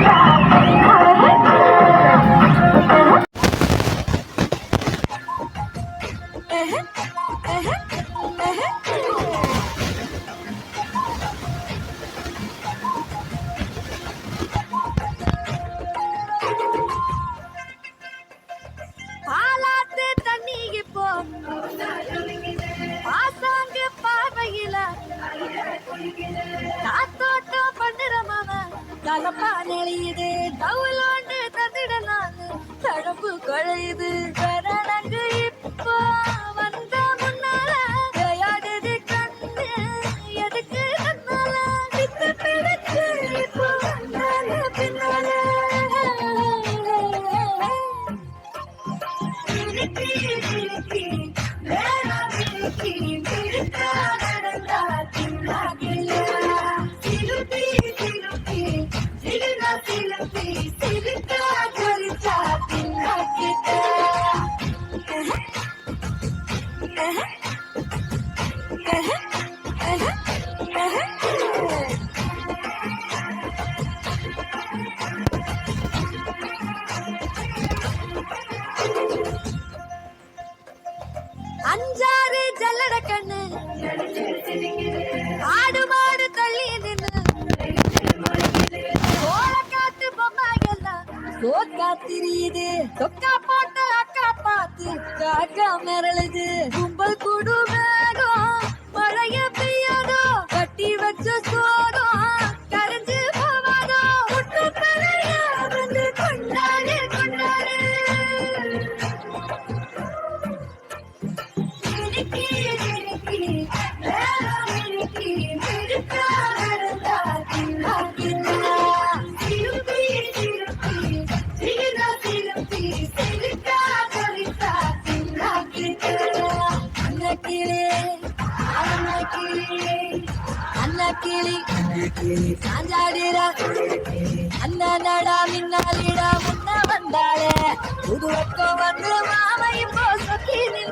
Yeah! தலப்பா நெளியுது தவுலாண்டு தந்திட நானு தழம்பு கொழையுது கரணங்கு இப்போ வந்த முன்னால விளையாடுது கண்ணு. எதுக்கு கண்ணால? வித்து பிடிச்சு இப்போ வந்தால பின்னால. ஆடு மாடு தள்ளி நின்னு காத்து பொம்மையெல்லாம் திரியுது சொக்கா போட்ட அக்கா பார்த்து காக்கா மிரளுது. அன்னக்கிளி, அன்னக்கிளி, சாஞ்சாடிரா. அண்ணனடா மின்னாலிடா முன்ன வந்தாளே புது வந்து மாமா சொக்கினி